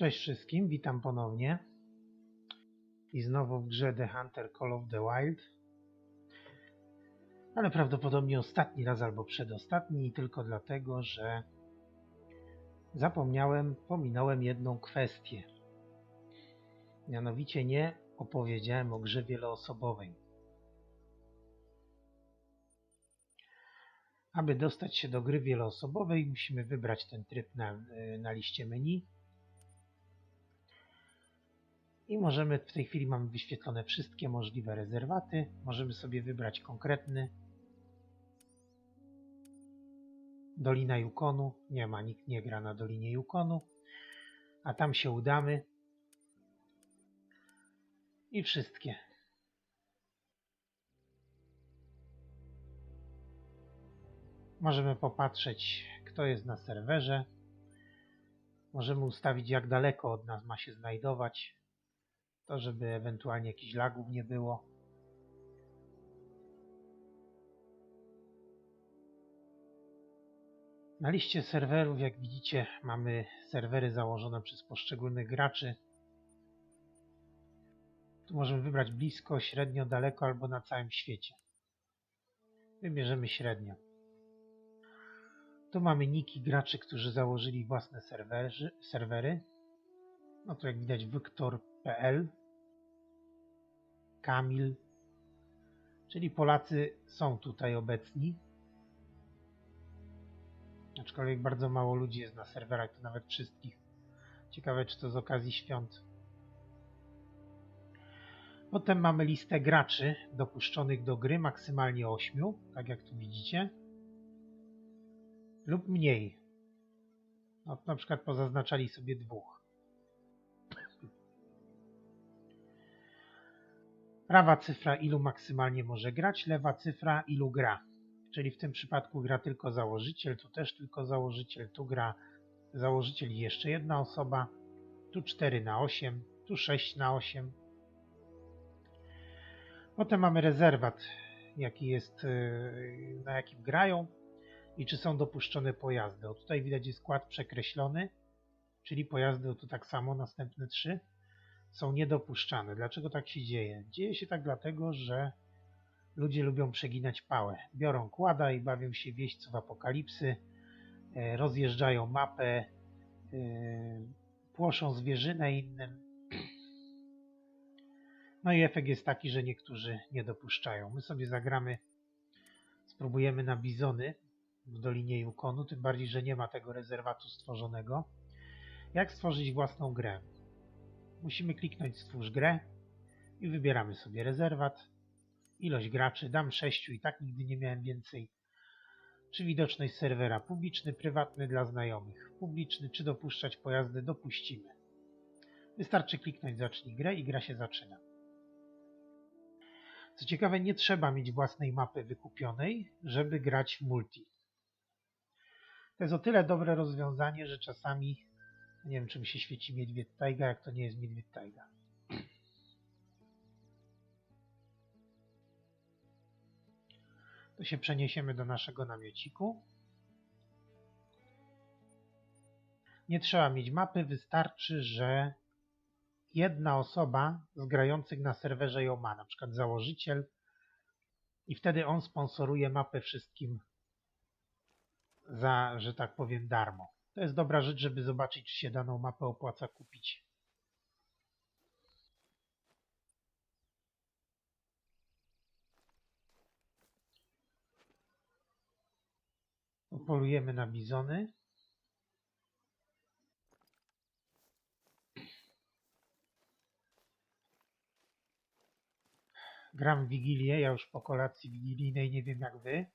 Cześć wszystkim, witam ponownie. I znowu w grze The Hunter Call of the Wild. Ale prawdopodobnie ostatni raz albo przedostatni i tylko dlatego, że zapomniałem, pominąłem jedną kwestię. Mianowicie nie opowiedziałem o grze wieloosobowej. Aby dostać się do gry wieloosobowej, musimy wybrać ten tryb na, na liście menu. I możemy, w tej chwili mamy wyświetlone wszystkie możliwe rezerwaty. Możemy sobie wybrać konkretny. Dolina Yukonu. Nie ma, nikt nie gra na Dolinie Yukonu. A tam się udamy. I wszystkie. Możemy popatrzeć, kto jest na serwerze. Możemy ustawić, jak daleko od nas ma się znajdować. To, żeby ewentualnie jakichś lagów nie było. Na liście serwerów, jak widzicie, mamy serwery założone przez poszczególnych graczy. Tu możemy wybrać blisko, średnio, daleko albo na całym świecie. Wybierzemy średnio. Tu mamy niki graczy, którzy założyli własne serwerzy, serwery. No to jak widać Wiktor.pl Kamil, czyli Polacy są tutaj obecni. Aczkolwiek bardzo mało ludzi jest na serwerach, to nawet wszystkich. Ciekawe, czy to z okazji świąt. Potem mamy listę graczy dopuszczonych do gry, maksymalnie 8, tak jak tu widzicie, lub mniej. No, na przykład pozaznaczali sobie dwóch. Prawa cyfra ilu maksymalnie może grać, lewa cyfra ilu gra. Czyli w tym przypadku gra tylko założyciel, tu też tylko założyciel, tu gra założyciel i jeszcze jedna osoba, tu 4 na 8, tu 6 na 8. Potem mamy rezerwat, jaki jest, yy, na jakim grają i czy są dopuszczone pojazdy. O tutaj widać jest skład przekreślony, czyli pojazdy, o tu tak samo, następne trzy są niedopuszczane. Dlaczego tak się dzieje? Dzieje się tak dlatego, że ludzie lubią przeginać pałę. Biorą kłada i bawią się wieźców apokalipsy, e, rozjeżdżają mapę, e, płoszą zwierzynę innym. No i efekt jest taki, że niektórzy nie dopuszczają. My sobie zagramy, spróbujemy na bizony w Dolinie Yukonu, tym bardziej, że nie ma tego rezerwatu stworzonego. Jak stworzyć własną grę? Musimy kliknąć stwórz grę i wybieramy sobie rezerwat. Ilość graczy, dam 6 i tak nigdy nie miałem więcej. Czy widoczność serwera publiczny, prywatny dla znajomych. Publiczny, czy dopuszczać pojazdy, dopuścimy. Wystarczy kliknąć zacznij grę i gra się zaczyna. Co ciekawe, nie trzeba mieć własnej mapy wykupionej, żeby grać w multi. To jest o tyle dobre rozwiązanie, że czasami nie wiem, czym się świeci Miedwiedź Tajga, jak to nie jest Miedwiedź Tajga. To się przeniesiemy do naszego namiociku. Nie trzeba mieć mapy, wystarczy, że jedna osoba z grających na serwerze ją ma, na przykład założyciel i wtedy on sponsoruje mapę wszystkim za, że tak powiem, darmo. To jest dobra rzecz, żeby zobaczyć, czy się daną mapę opłaca kupić. Polujemy na bizony. Gram Wigilię, ja już po kolacji wigilijnej nie wiem jak wy.